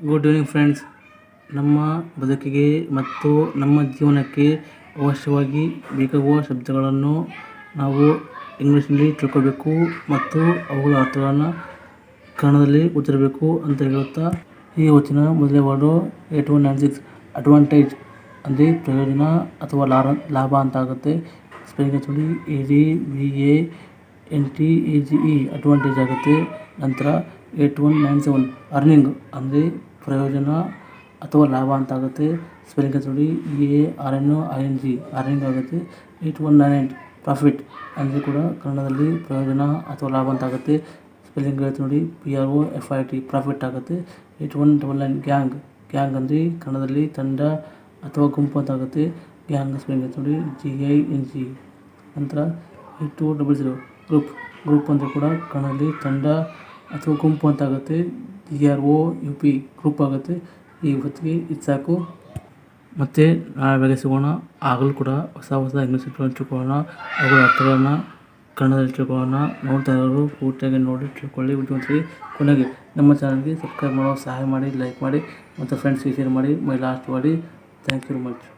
Good evening friends ನಮ್ಮ ಬದುಕಿಗೆ ಮತ್ತು ನಮ್ಮ ಜೀವನಕ್ಕೆ ಅವಶ್ಯವಾಗಿ ಬೇಕಾಗುವ ಶಬ್ದಗಳನ್ನು ನಾವು ಇಂಗ್ಲೀಷ್ನಲ್ಲಿ ತಿಳ್ಕೊಬೇಕು ಮತ್ತು ಅವುಗಳ ಅರ್ಥಗಳನ್ನು ಕನ್ನಡದಲ್ಲಿ ಗೊತ್ತಿರಬೇಕು ಅಂತ ಹೇಳುತ್ತಾ ಈ ವಚನ ಮೊದಲೇ word eight one nine six advantage ಅಂದರೆ ಪ್ರಯೋಜನ ಅಥವಾ ಲಾಭ ಲಾಭ ಅಂತ ಆಗುತ್ತೆ. Spelling ಹಚ್ಚಿಬಿಡಿ A D V A N T A G E advantage ಆಗುತ್ತೆ. ನಂತರ eight one nine seven earning ಅಂದರೆ ಪ್ರಯೋಜನ ಅಥವಾ ಲಾಭ ಅಂತ ಆಗುತ್ತೆ ಸ್ಪೆಲ್ಲಿಂಗ್ ನೋಡಿ. A R N I N G R N ಆಗುತ್ತೆ. Eight one nine eight profit ಅಂದರೆ ಕೂಡ ಕನ್ನಡದಲ್ಲಿ ಪ್ರಯೋಜನ ಅಥವಾ ಲಾಭ ಅಂತ ಆಗುತ್ತೆ ಸ್ಪೆಲ್ಲಿಂಗ್ ಹೇಳ್ತೀನಿ ನೋಡಿ. P R O F I T profit ಆಗುತ್ತೆ. Eight one double nine gang gang ಅಂದರೆ ಕನ್ನಡದಲ್ಲಿ ತಂಡ ಅಥವಾ ಗುಂಪು ಅಂತ ಆಗುತ್ತೆ ಗ್ಯಾಂಗ್ ಸ್ಪೆಲ್ಲಿಂಗ್ ಹೇಳ್ತು ನೋಡಿ. ಜಿ ಐ ಎನ್ ಜಿ ನಂತರ eight two double zero group group ಅಂದರೆ ಕೂಡ ಕನ್ನಡದಲ್ಲಿ ತಂಡ ಅಥವಾ ಗುಂಪು ಅಂತ G R O U P group ಆಗುತ್ತೆ. ಈ ಹೊತ್ತಿಗೆ ಇದು ಸಾಕು. ಮತ್ತು ನಾಳೆ ಸಿಗೋಣ. ಆಗಲೂ ಕೂಡ ಹೊಸ ಹೊಸ ಇಂಗ್ಲೀಷ್ ತಿಳ್ಕೊಳ್ಳೋಣ. ಅವುಗಳ ಅರ್ಥಗಳನ್ನು ಕನ್ನಡದಲ್ಲಿ ತಿಳ್ಕೊಳ್ಳೋಣ. ನೋಡ್ತಾ ಇರೋರು ಪೂರ್ತಿಯಾಗಿ ನೋಡಿ ತಿಳ್ಕೊಳ್ಳಿ. ವಿದ್ಯಾವಂತರಿಗೆ ಕೊನೆಗೆ ನಮ್ಮ ಚಾನಲ್ಗೆ ಸಬ್ಸ್ಕ್ರೈಬ್ ಮಾಡೋ, ಸಹಾಯ ಮಾಡಿ ಲೈಕ್ ಮಾಡಿ, ಮತ್ತು ಫ್ರೆಂಡ್ಸ್ಗೆ ಶೇರ್ ಮಾಡಿ ಮೈ ಲಾಸ್ಟ್ ಮಾಡಿ ಥ್ಯಾಂಕ್ ಯು ಮಚ್